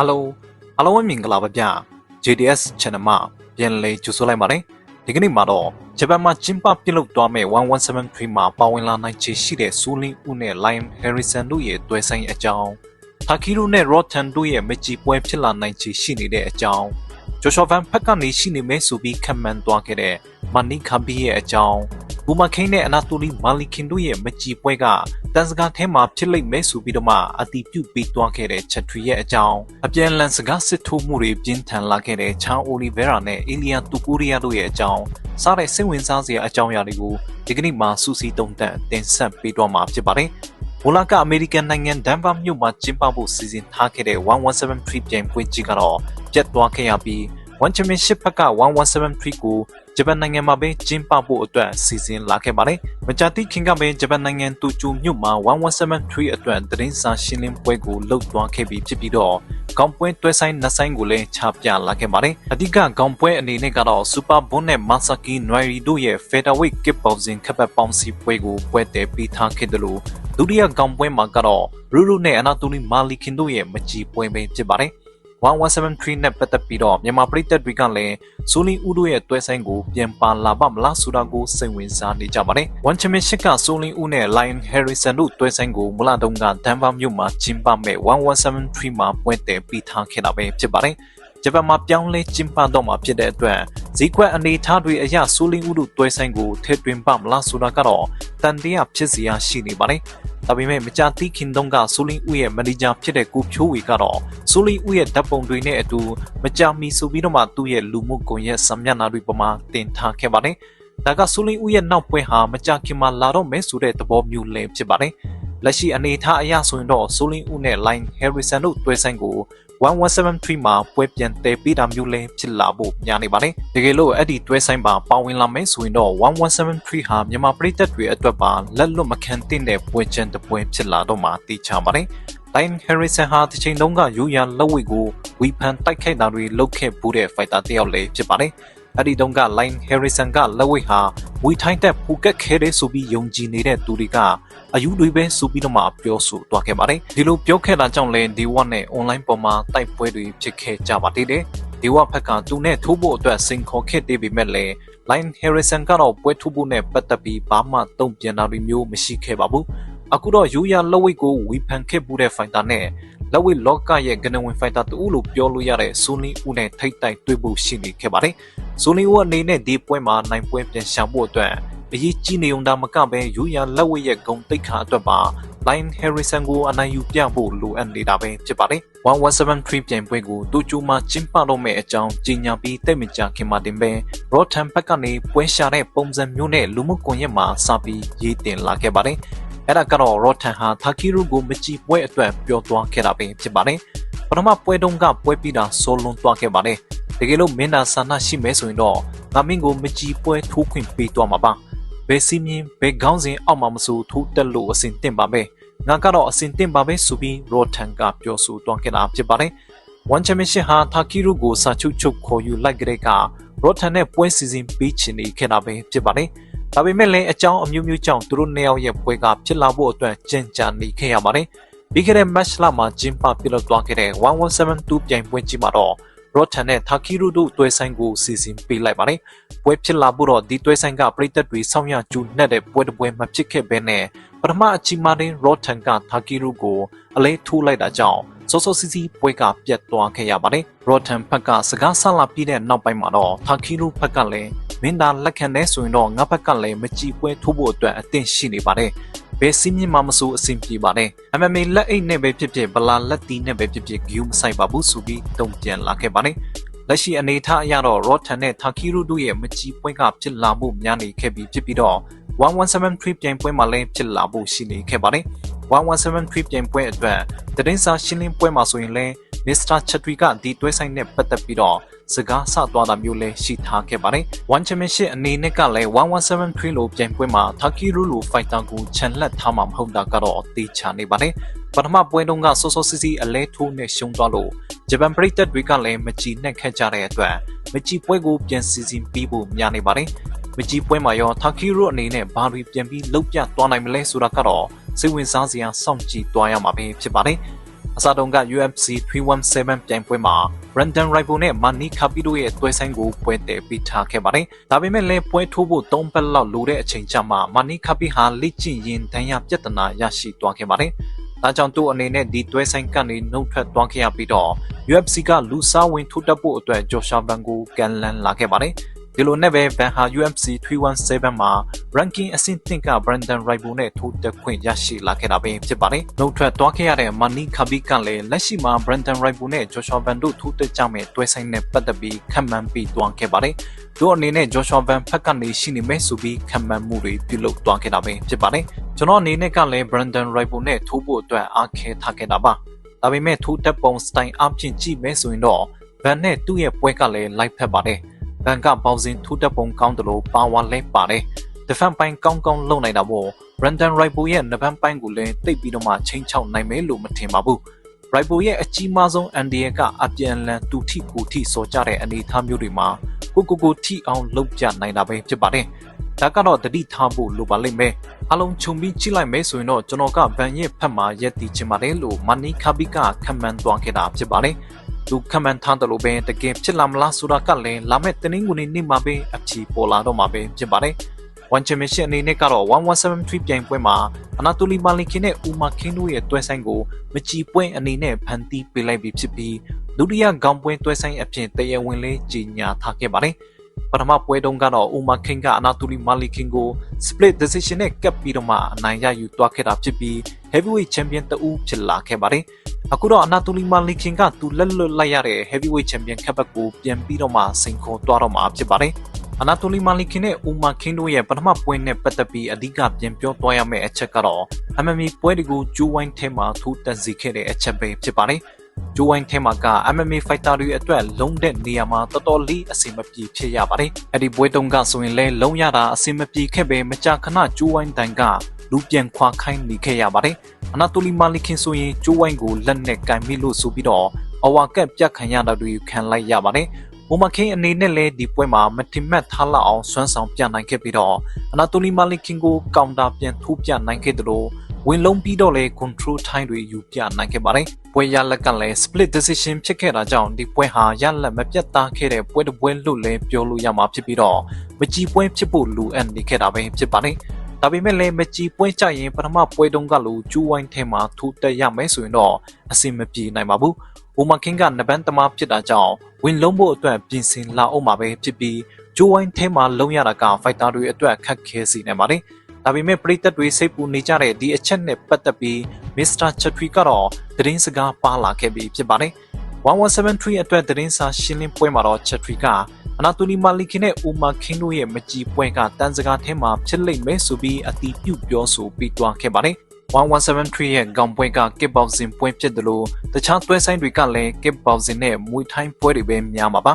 အားလုံးအားလုံးပဲမင်္ဂလာပါဗျ JDS Channel မှာပြန်လည်ကြိုဆိုလိုက်ပါတယ်ဒီကနေ့မှာတော့ဂျပန်မှာကျင်းပပြုလုပ်သွားမယ့်1173မှာပါဝင်လာနိုင်ခြေရှိတဲ့စူလင်းဦးနဲ့ Lion Harrison တို့ရဲ့တွဲဆိုင်အကြောင်းတာကီရိုနဲ့ Rotten တို့ရဲ့မကြည်ပွဲဖြစ်လာနိုင်ခြေရှိနေတဲ့အကြောင်းဂျိုရှောဗန်ဖက်ကနေရှိနေမယ်ဆိုပြီးခံမှန်းသွားခဲ့တဲ့မန်နီခဘီရဲ့အကြောင်း ဘူမာခိန်နဲ့အနာတိုလီမာလီခင်တို့ရဲ့မကြည်ပွဲကတန်စကားထဲမှာဖြစ်လိမ့်မယ်ဆိုပြီးတော့မှအတီးပြုတ်ပြီးသွားခဲ့တဲ့ချက်ထရီရဲ့အကြောင်းအပြန်လန်စကားစစ်ထိုးမှုတွေပြင်းထန်လာခဲ့တဲ့ချာအိုလီဗေရာနဲ့အီလီယာတူကူရီယာတို့ရဲ့အကြောင်းစားတဲ့စိတ်ဝင်စားစရာအကြောင်းအရာတွေကိုဒီကနေ့မှစူးစီးတုံးတက်တင်ဆက်ပေးတော့မှာဖြစ်ပါတယ်။မိုလာကအမေရိကန်နိုင်ငံဒန်ဗာမြို့မှာကျင်းပဖို့စီစဉ်ထားခဲ့တဲ့1173ပြိုင်ပွဲကြီးကတော့ပြတ်သွားခဲ့ရပြီး1 Championship ဘက်က1173ကို ဂျပန်နိုင်ငံမှာပဲကျင်းပဖို့အတွက်စီစဉ်လာခဲ့ပါတယ်။မကြာသေးခင်ကပဲဂျပန်နိုင်ငံတူကျူမြို့မှာ1173အတွက်သတင်းစာရှင်းလင်းပွဲကိုလုပ်သွားခဲ့ပြီးဖြစ်ပြီးတော့ကောင်းပွဲတွဲဆိုင်နှစ်ဆိုင်ကိုလည်းချပြလာခဲ့ပါတယ်။အဓိကကောင်းပွဲအနေနဲ့ကတော့ Super Bowl နဲ့ Masaki Noiri တို့ရဲ့ Featherweight Kickboxing ခပ်ပတ်ပေါင်းစီပွဲကိုပွဲတည်ပြီးထားခဲ့တယ်လို့ဒုတိယကောင်းပွဲမှာကတော့ Ruru နဲ့ Anatoly Malikin တို့ရဲ့မကြီးပွဲပဲဖြစ်ပါတယ်။ 1173နဲ့ပတ်သက်ပြီးတော့မြန်မာပြည်သက်တွေကလည်းစိုးလင်းဦးတို့ရဲ့တွဲဆိုင်ကိုပြန်ပါလာပါမလားဆိုတာကိုစိတ်ဝင်စားနေကြပါတယ်။ One Championship ကစိုးလင်းဦးနဲ့ Lion Harrison တို့တွဲဆိုင်ကိုမူလတုန်းကဒန်ဗာမြို့မှာကျင်းပမဲ့1173မှာပွဲတည်ပြီးထားခဲ့တာပဲဖြစ်ပါတယ်။ ဂျပန်မှာပြောင်းလဲကျင်းပတော့မှာဖြစ်တဲ့အတွက်ဈေးကွက်အနေအထားတွေအရစိုးလင်းဦးတို့တွဲဆိုင်ကိုထည့်သွင်းပါမလားဆိုတာကတော့တန်တရားဖြစ်စရာရှိနေပါတယ်။ဒါပေမဲ့မကြာသေးခင်တုန်းကဆိုလင်းဦးရဲ့မန်နေဂျာဖြစ်တဲ့ကိုဖြိုးဝေကတော့ဆိုလင်းဦးရဲ့ဓာတ်ပုံတွေနဲ့အတူမကြာမီဆိုပြီးတော့မှသူ့ရဲ့လူမှုကွန်ရက်စာမျက်နှာတွေပေါ်မှာတင်ထားခဲ့ပါတယ်။ဒါကဆိုလင်းဦးရဲ့နောက်ပွဲဟာမကြာခင်မှာလာတော့မယ်ဆိုတဲ့သဘောမျိုးလည်းဖြစ်ပါတယ်။လက်ရှိအနေအထားအရဆိုရင်တော့ဆိုလင်းဦးနဲ့ Line Harrison တို့တွဲဆိုင်ကို 1173မှာပွဲပြန်တည်ပေးတာမျိုးလည်းဖြစ်လာဖို့များနေပါတယ်။တကယ်လို့အဲ့ဒီတွဲဆိုင်ပါပါဝင်လာမယ်ဆိုရင်တော့1173ဟာမြန်မာပြည်သက်တွေအတွက်ပါလက်လွတ်မခံသင့်တဲ့ပွဲချန်တစ်ပွဲဖြစ်လာတော့မှသိချပါတယ်။ Lion Harrison ဟာတစ်ချိန်လုံးကယူရန်လက်ဝိတ်ကိုဝီဖန်တိုက်ခိုက်တာတွေလုပ်ခဲ့ပူးတဲ့ fighter တစ်ယောက်လည်းဖြစ်ပါတယ်။ အဲ့ဒီတုန်းက Lion Harrison ကလက်ဝိတ်ဟာဝီထိုင်းတက်ပူကက်ခဲတဲ့ဆိုပြီးယုံကြည်နေတဲ့သူတွေကအယူတွေပဲဆိုပြီးတော့မှပြောဆိုသွားခဲ့ပါတယ်ဒီလိုပြောခဲ့တာကြောင့်လည်းဒီဝတ်နဲ့ online ပေါ်မှာတိုက်ပွဲတွေဖြစ်ခဲ့ကြပါသေးတယ်ဒီဝတ်ဖက်ကသူနဲ့ထိုးဖို့အတွက်စိန်ခေါ်ခဲ့သေးပေမဲ့လည်း Line Harrison ကတော့ပွဲထိုးဖို့နဲ့ပတ်သက်ပြီးဘာမှတုံ့ပြန်တာတွေမျိုးမရှိခဲ့ပါဘူးအခုတော့ယူရလက်ဝိတ်ကိုဝီဖန်ခဲ့ပူတဲ့ fighter နဲ့လက်ဝိတ်လောကရဲ့ကနဝင် fighter တူလို့ပြောလို့ရတဲ့ဆိုနီဦးနဲ့ထိတ်တိုက်တွေ့ဖို့ရှိနေခဲ့ပါတယ် ဆိုနီဦးအနေနဲ့ဒီပွဲမှာနိုင်ပွဲပြန်ရှောင်ဖို့အတွက်အရေးကြီးနေုံဒါမကပဲယူရလက်ဝဲရဲ့ဂုံတိတ်ခါအတွက်ပါ Lion Harrison ကိုအနိုင်ယူပြဖို့လိုအပ်နေတာပဲဖြစ်ပါတယ်1173ပြိုင်ပွဲကိုတူချူမှာကျင်းပတော့မယ့်အကြောင်းကြေညာပြီးတိတ်မကြခင်မှာတင်ပဲ Rotten ဘက်ကနေပွဲရှာတဲ့ပုံစံမျိုးနဲ့လူမှုကွန်ရက်မှာစပြီးရေးတင်လာခဲ့ပါတယ်အဲ့ဒါကတော့ Rotten ဟာ Takiru ကိုမကြည့်ပွဲအတွက်ပြောသွားခဲ့တာပဲဖြစ်ပါတယ်ပထမပွဲတုန်းကပွဲပြီးတာဆိုလွန်သွားခဲ့ပါတယ် တကယ်လို့မင်းသားဆန္ဒရှိမဲဆိုရင်တော့ငါမင်းကိုမကြည့်ပွဲထိုးခွင့်ပေးသွားမှာပါဘယ်စီမင်းဘယ်ခေါင်းစဉ်အောက်မှာမဆိုထိုးတက်လို့အစဉ်တင့်ပါပဲငါကတော့အစဉ်တင့်ပါပဲဆိုပြီးရောထန်ကပြောဆိုသွားခဲ့တာဖြစ်ပါတယ်။ One Championship ဟာတာကီရိုကိုစာချုပ်ချုပ်ခေါ်ယူလိုက်ကြတဲ့ကရောထန်နဲ့ပွဲစီစဉ်ပေးချင်နေခဲ့တာပဲဖြစ်ပါတယ်။ဒါပေမဲ့လည်းအကြောင်းအမျိုးမျိုးကြောင့်သူတို့နှစ်ယောက်ရဲ့ပွဲကဖြစ်လာဖို့အတွက်ကြင်ကြံနေခဲ့ရပါတယ်။ပြီးခဲ့တဲ့ match လမှာဂျင်ပါပြုလုပ်သွားခဲ့တဲ့1172ပြိုင်ပွဲကြီးမှာတော့ ရော့ထန်နဲ့တာကီရိုတို့တွဲဆိုင်ကိုစီစဉ်ပေးလိုက်ပါတယ်။ပွဲဖြစ်လာဖို့တော့ဒီတွဲဆိုင်ကပြည်သက်တွေစောင့်ရကျူနှက်တဲ့ပွဲတစ်ပွဲမဖြစ်ခဲ့ဘဲနဲ့ပထမအချီမာတင်ရော့ထန်ကတာကီရိုကိုအလဲထိုးလိုက်တာကြောင့် စောစောစီစီပွဲကပြတ်သွားခဲ့ရပါတယ်။ရော့ထန်ဖက်ကစကားဆလာပြီးတဲ့နောက်ပိုင်းမှာတော့တာကီရိုဖက်ကလည်းမင်းသားလက်ခံတဲ့ဆိုရင်တော့ငါဘက်ကလည်းမကြည်ပွဲထိုးဖို့အတွက်အသင့်ရှိနေပါတယ်။ဘယ်စီးမြင့်မှမဆိုအဆင်ပြေပါတယ် MMA လက်အိတ်နဲ့ပဲဖြစ်ဖြစ်ဗလာလက်တီးနဲ့ပဲဖြစ်ဖြစ်ဂယူးမဆိုင်ပါဘူးဆိုပြီးတုံ့ပြန်လာခဲ့ပါတယ်လက်ရှိအနေထားအရတော့ Rotten နဲ့ Takiru တို့ရဲ့မကြီးပွဲကဖြစ်လာမှုများနေခဲ့ပြီးဖြစ်ပြီးတော့1173ပြိုင်ပွဲမှာလည်းဖြစ်လာဖို့ရှိနေခဲ့ပါတယ် 1173ပြိုင်ပွဲအတွက်တရင်စာရှင်းလင်းပွဲမှာဆိုရင်လည်း Mr. Chatri ကဒီတွဲဆိုင်နဲ့ပတ်သက်ပြီးတော့စကားဆသွားတာမျိုးလည်းရှိထားခဲ့ပါတယ်။ One Championship အနေနဲ့ကလည်း1173လို့ပြိုင်ပွဲမှာ Takiru လို fighter ကိုခြံလက်ထားမှာမဟုတ်တာကတော့သိချနေပါတယ်။ပထမပွဲတုန်းကစောစောစီးစီးအလဲထိုးနဲ့ရှုံးသွားလို့ဂျပန်ပရိသတ်တွေကလည်းမကြည်နဲ့ခက်ကြတဲ့အတွက်မကြည်ပွဲကိုပြန်စီစဉ်ပြီးဖို့များနေပါတယ်။မကြည်ပွဲမှာရော Takiru အနေနဲ့ဘာတွေပြန်ပြီးလှုပ်ပြသွားနိုင်မလဲဆိုတာကတော့ စိတ်ဝင်စားစရာစောင့်ကြည့်သွားရမှာပဲဖြစ်ပါတယ်။အစားတုန်းက UFC 317ပြိုင်ပွဲမှာ Brandon Ribo နဲ့ Manny Capito ရဲ့တွဲဆိုင်ကိုပွဲတည်ပြီးထားခဲ့ပါတယ်။ဒါပေမဲ့လည်းပွဲထိုးဖို့၃ပတ်လောက်လိုတဲ့အချိန်ကြာမှ Manny Capito ဟာလက်ကျင့်ရင်ဒဏ်ရာပြဿနာရရှိသွားခဲ့ပါတယ်။ဒါကြောင့်သူ့အနေနဲ့ဒီတွဲဆိုင်ကနေနှုတ်ထွက်သွားခဲ့ရပြီးတော့ UFC ကလူစားဝင်ထိုးတက်ဖို့အတွက် Joshua Van ကိုကန်လန်လာခဲ့ပါတယ်။ ဒီလိုနဲ့ပဲ Van ဟာ UFC 317မှာ ranking အဆင့်တင်က Brandon Ribo နဲ့ထိုးတက်ခွင့်ရရှိလာခဲ့တာပဲဖြစ်ပါတယ်။နှုတ်ထွက်သွားခဲ့ရတဲ့ Manny Khabib ကလည်းလက်ရှိမှာ Brandon Ribo နဲ့ Joshua Van တို့ထိုးတက်ကြမဲ့တွဲဆိုင်နဲ့ပတ်သက်ပြီးခံမှန်းပြီးသွားခဲ့ပါတယ်။တို့အနေနဲ့ Joshua Van ဖက်ကနေရှိနေမယ်ဆိုပြီးခံမှန်းမှုတွေပြုလုပ်သွားခဲ့တာပဲဖြစ်ပါတယ်။ကျွန်တော်အနေနဲ့ကလည်း Brandon Ribo နဲ့ထိုးဖို့အတွက်အားခဲထားခဲ့တာပါ။ဒါပေမဲ့ထိုးတက်ပုံစတိုင်အပြင်ကြည့်မယ်ဆိုရင်တော့ Van နဲ့သူ့ရဲ့ပွဲကလည်း live ဖက်ပါတယ်။ ဘန်ကပေါင်းစင်ထူးတက်ပုံကောင်းတယ်လို့ပါဝါလဲပါတယ်။ defense ပိုင်းကောင်းကောင်းလုပ်နိုင်တာပေါ့ Brandon Ribo ရဲ့နဗန်ပိုင်းကိုလည်းတိတ်ပြီးတော့မှချိန်ချောက်နိုင်မယ်လို့မထင်ပါဘူး။ Ribo ရဲ့အကြီးမားဆုံးအန်ဒီယကအပြန်လန်တူထိကိုထိစော်ကြတဲ့အနေအထားမျိုးတွေမှာကိုကိုကိုထိအောင်လုပ်ကြနိုင်တာပဲဖြစ်ပါတယ်။ဒါကတော့တတိထားဖို့လိုပါလိမ့်မယ်။အလုံးခြုံပြီးကြည့်လိုက်မယ်ဆိုရင်တော့ကျွန်တော်ကဗန်ရဲ့ဖက်မှာရက်တည်ချင်ပါတယ်လို့မနီကာဘီကခံမှန်းသွားခဲ့တာဖြစ်ပါတယ်။ သူခမန်ထမ်းတယ်လို့ပဲတကယ်ဖြစ်လာမလားဆိုတာကလည်းလာမဲ့တနင်္ဂနွေနေ့မှာပဲအဖြေပေါ်လာတော့မှာပဲဖြစ်ပါတယ်။ One Championship အနေနဲ့ကတော့1173ပြိုင်ပွဲမှာအနာတိုလီမာလင်ကင်နဲ့ဦးမာခင်းတို့ရဲ့တွဲဆိုင်ကိုမကြည်ပွဲအနေနဲ့ဖန်တီးပေးလိုက်ပြီးဖြစ်ပြီးဒုတိယခေါင်းပွဲတွဲဆိုင်အဖြစ်တရဝင်လေးကြီးညာထားခဲ့ပါတယ်။ပထမပွဲတုန်းကတော့ဦးမာခင်းကအနာတိုလီမာလင်ကင်ကို split decision နဲ့ကပ်ပြီးတော့မှအနိုင်ရယူသွားခဲ့တာဖြစ်ပြီး heavyweight champion တဦးဖြစ်လာခဲ့ပါတယ်။ အခုတော့အနာတိုလီမာလီခင်ကသူလက်လွတ်လိုက်ရတဲ့ heavyweight champion ခက်ဘက်ကိုပြန်ပြီးတော့မှစိန်ခေါ်သွားတော့မှာဖြစ်ပါတယ်။အနာတိုလီမာလီခင်နဲ့ဦးမာခင်းတို့ရဲ့ပထမပွဲနဲ့ပတ်သက်ပြီးအဓိကပြန်ပြောသွားရမယ့်အချက်ကတော့ MMA ပွဲတွေကိုဂျိုးဝိုင်းထဲမှာထိုးတက်စီခဲ့တဲ့အချက်ပဲဖြစ်ပါတယ်။ဂျိုးဝိုင်းထဲမှာက MMA fighter တွေအတွက်လုံးတဲ့နေရာမှာတော်တော်လေးအဆင်မပြေဖြစ်ရပါတယ်။အဲ့ဒီပွဲတုန်းကဆိုရင်လည်းလုံးရတာအဆင်မပြေခဲ့ပဲမကြာခဏဂျိုးဝိုင်းတန်ကလူပြန်ခွာခိုင်းနေခဲ့ရပါတယ်။ အနာတိုလီမာလီခင်ဆိုရင်ကျိုးဝိုင်းကိုလက်နဲ့ကင်မိလို့ဆိုပြီးတော့အဝါကက်ပြတ်ခံရတာတွေခံလိုက်ရပါတယ်။မိုမခင်အနေနဲ့လည်းဒီပွဲမှာမတင်မက်ထားလောက်အောင်စွမ်းဆောင်ပြနိုင်ခဲ့ပြီးတော့အနာတိုလီမာလီခင်ကိုကောင်တာပြန်ထိုးပြနိုင်ခဲ့တယ်လို့ဝင်လုံးပြီးတော့လေ control time တွေယူပြနိုင်ခဲ့ပါတယ်။ပွဲရလက်ကလည်း split decision ဖြစ်ခဲ့တာကြောင့်ဒီပွဲဟာရလက်မပြတ်သားခဲ့တဲ့ပွဲတစ်ပွဲလို့လည်းပြောလို့ရမှာဖြစ်ပြီးတော့မကြည်ပွဲဖြစ်ဖို့လိုအပ်နေခဲ့တာပဲဖြစ်ပါတယ်။ ဒါပေမဲ့လည်းမကြည်ပွဲကြရင်ပထမပွဲတုန်းကလိုကျူးဝိုင်းထဲမှာထိုးတက်ရမယ်ဆိုရင်တော့အဆင်မပြေနိုင်ပါဘူး။အိုမာကင်းကနဘန်တမဖြစ်တာကြောင့်ဝင်လုံးဖို့အတွက်ပြင်ဆင်လာအောင်မှာပဲဖြစ်ပြီးကျူးဝိုင်းထဲမှာလုံးရတာကဖိုက်တာတွေအတွက်ခက်ခဲစေနိုင်ပါတယ်။ဒါပေမဲ့ပရိသတ်တွေစိတ်ပူနေကြတဲ့ဒီအချက်နဲ့ပတ်သက်ပြီးမစ္စတာချက်ထရီကတော့သတင်းစကားပါလာခဲ့ပြီးဖြစ်ပါတယ်။1173အတွက်သတင်းစာရှင်းလင်းပွဲမှာတော့ချက်ထရီက အနာတိုနီမာလီခင်နဲ့အိုမာခင်းတို့ရဲ့မကြည်ပွဲကတန်စကားထဲမှာဖြစ်လိမ့်မယ်ဆိုပြီးအတီးပြုတ်ပြောဆိုပြီးသွားခဲ့ပါတယ်1173ရဲ့ဂေါင်ပွဲကကစ်ဘောက်စင်ပွဲဖြစ်တယ်လို့တခြားတွဲဆိုင်တွေကလည်းကစ်ဘောက်စင်နဲ့မွေထိုင်းပွဲတွေပဲများမှာပါ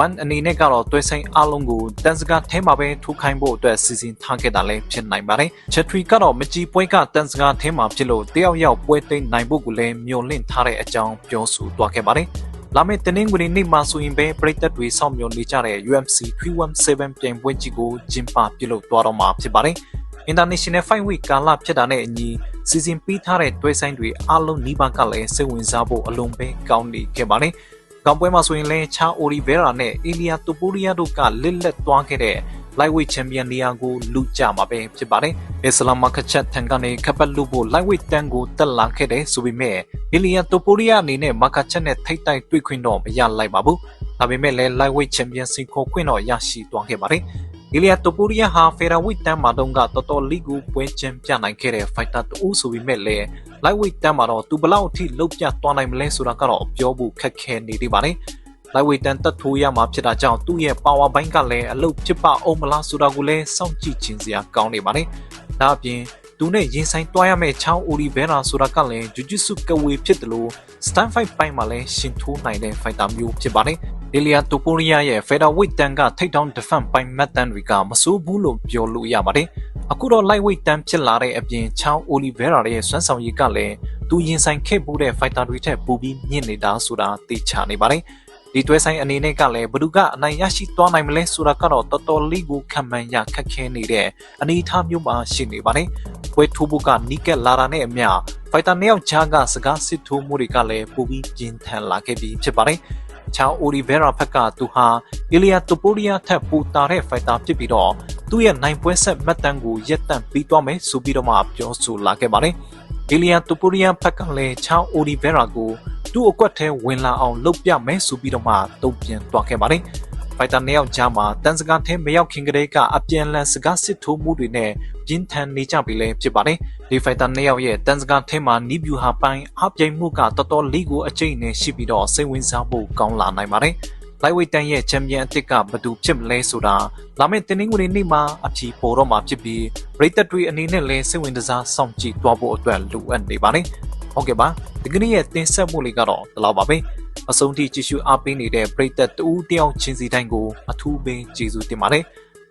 1အနေနဲ့ကတော့တွဲဆိုင်အလုံးကိုတန်စကားထဲမှာပဲထိုးခိုင်းဖို့အတွက်စီစဉ်ထားခဲ့တာလည်းဖြစ်နိုင်ပါတယ်။ချက်ထရီကတော့မကြည်ပွဲကတန်စကားထဲမှာဖြစ်လို့တယောက်ယောက်ပွဲသိမ်းနိုင်ဖို့ကိုလည်းမျှော်လင့်ထားတဲ့အကြောင်းပြောဆိုသွားခဲ့ပါတယ်။ လာမယ့်တနင်္ဂနွေနေ့မှာဆိုရင်ပဲပရိသတ်တွေစောင့်မျှော်နေကြတဲ့ UFC 317ပြိုင်ပွဲကြီးကိုကျင်းပပြုလုပ်သွားတော့မှာဖြစ်ပါတယ်။ International Fight Week ကာလဖြစ်တာနဲ့အညီစီစဉ်ပေးထားတဲ့တွဲဆိုင်တွေအားလုံးနီးပါးကလည်းစိတ်ဝင်စားဖို့အလုံးပဲကောင်းနေခဲ့ပါတယ်။ကောင်ပွဲမှာဆိုရင်လည်းချာအိုရီဗေရာနဲ့အီလီယာတိုပိုရီယာတို့ကလစ်လက်သွားခဲ့တဲ့ lightweight champion နေရာကိုလူကြမှာပဲဖြစ်ပါတယ်။အစ္စလာမ်မခချက်ထံကနေခပ်ပတ်လူဖို့ lightweight တန်းကိုတက်လာခဲ့တဲ့ဆိုပေမဲ့ဘီလီယန်တိုပိုရီယာအနေနဲ့မခချက်နဲ့ထိတ်တိုက်တွေ့ခွင့်တော့မရလိုက်ပါဘူး။ဒါပေမဲ့လည်း lightweight champion စင်ခေါ်ခွင့်တော့ရရှိသွားခဲ့ပါတယ်။ဘီလီယန်တိုပိုရီယာဟာဖေရာဝိတ်တန်းမှာတုန်းကတော်တော်လေးကိုပွဲချင်းပြနိုင်ခဲ့တဲ့ fighter တူဆိုပေမဲ့လည်း lightweight တန်းမှာတော့သူဘလောက်အထိလုတ်ပြသွားနိုင်မလဲဆိုတာကတော့ပြောဖို့ခက်ခဲနေသေးပါတယ်။ lightweight တန်တက်ထိုးရမှာဖြစ်တာကြောင့်သူ့ရဲ့ power ဘိုင်းကလည်းအလုပ်ဖြစ်ပါအောင်မလားဆိုတာကိုလည်းစောင့်ကြည့်ခြင်းစရာကောင်းနေပါတယ်။ဒါအပြင်သူနဲ့ရင်ဆိုင်တွားရမယ့်ချောင်းအိုလီဗေရာဆိုတာကလည်း Jujutsu ကဝေဖြစ်တယ်လို့ stand fight ပိုင်းမှာလည်းရှင်ထိုးနိုင်တဲ့ fighter မျိုးဖြစ်ပါတယ်။ Delia Topuria ရဲ့ featherweight တန်ကထိပ်တောင် defense ပိုင်းမှတ်တမ်းတွေကမဆိုးဘူးလို့ပြောလို့ရပါတယ်။အခုတော့ lightweight တန်ဖြစ်လာတဲ့အပြင်ချောင်းအိုလီဗေရာရဲ့စွမ်းဆောင်ရည်ကလည်းသူရင်ဆိုင်ခဲ့မှုတဲ့ fighter တွေထက်ပိုပြီးမြင့်နေတာဆိုတာသိချနေပါတယ်။ ဒီတွဲဆိုင်အနေနဲ့ကလည်းဘ누구ကအနိုင်ရရှိသွားနိုင်မလဲဆိုတာကတော့တော်တော်လေးကိုခံမှန်းရခက်ခဲနေတဲ့အနေအထားမျိုးမှာရှိနေပါတယ်။ပွဲထိုးဖို့ကနီးကပ်လာတာနဲ့အမျှဖိုက်တာနှစ်ယောက်ကြားကစကားစစ်ထိုးမှုတွေကလည်းပိုပြီးပြင်းထန်လာခဲ့ပြီးဖြစ်ပါတယ်။ချောင်းအိုလီဗေရာဖက်ကသူဟာအီလီယာတိုပိုရီယာထက်ပိုတာတဲ့ဖိုက်တာဖြစ်ပြီးတော့သူ့ရဲ့နိုင်ပွဲဆက်မှတ်တမ်းကိုရက်တန့်ပြီးသွားမယ်ဆိုပြီးတော့မှပြောဆိုလာခဲ့ပါတယ်။အီလီယာတိုပိုရီယာဖက်ကလည်းချောင်းအိုလီဗေရာကို သူ့အကွက်ထဲဝင်လာအောင်လုပ်ပြမယ်ဆိုပြီးတော့မှတုံ့ပြန်သွားခဲ့ပါတယ်။ဖိုက်တာနှစ်ယောက်ကြားမှာတန်စကားထဲမရောက်ခင်ကတည်းကအပြန်လန်စကားစစ်ထိုးမှုတွေနဲ့ပြင်းထန်နေကြပြီလဲဖြစ်ပါတယ်။ဒီဖိုက်တာနှစ်ယောက်ရဲ့တန်စကားထဲမှာနီးဗျူဟာပိုင်းအပြိုင်မှုကတော်တော်လေးကိုအကျိတ်နဲ့ရှိပြီးတော့စိတ်ဝင်စားဖို့ကောင်းလာနိုင်ပါတယ်။ lightweight တန်းရဲ့ချန်ပီယံအသစ်ကဘယ်သူဖြစ်မလဲဆိုတာလာမယ့်တင်းနှင်းငွေနေ့မှာအဖြေပေါ်တော့မှာဖြစ်ပြီးပရိသတ်တွေအနေနဲ့လည်းစိတ်ဝင်စားစောင့်ကြည့်သွားဖို့အတွက်လိုအပ်နေပါတယ်။ ဟုတ်ကဲ့ပါဒီကနေ့ရဲ့တင်ဆက်မှုလေးကတော့ဒီလောက်ပါပဲအဆုံးထိကြည့်ရှုအားပေးနေတဲ့ပရိသတ်တူဦးတယောက်ချင်းစီတိုင်းကိုအထူးပင်ကျေးဇူးတင်ပါတယ်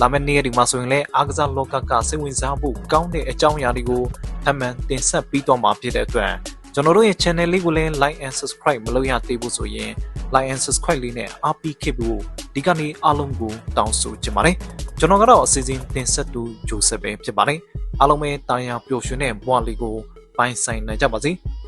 လာမယ့်နေ့ရက်ဒီမှာဆိုရင်လည်းအားကစားလောကကစိတ်ဝင်စားဖို့ကောင်းတဲ့အကြောင်းအရာတွေကိုထပ်မံတင်ဆက်ပြီးတော့မှာဖြစ်တဲ့အတွက်ကျွန်တော်တို့ရဲ့ channel လေးကိုလည်း like and subscribe မလုပ်ရသေးဘူးဆိုရင် like and subscribe လေးနဲ့အားပေးခဲ့ဖို့ဒီကနေ့အားလုံးကိုတောင်းဆိုချင်ပါတယ်ကျွန်တော်ကတော့အစီအစဉ်တင်ဆက်သူဂျိုဆက်ပဲဖြစ်ပါတယ်အားလုံးပဲတာယာပျော်ရွှင်တဲ့ဘဝလေးကို ပိုင်ဆိုင်နိုင်ကြပါစေ။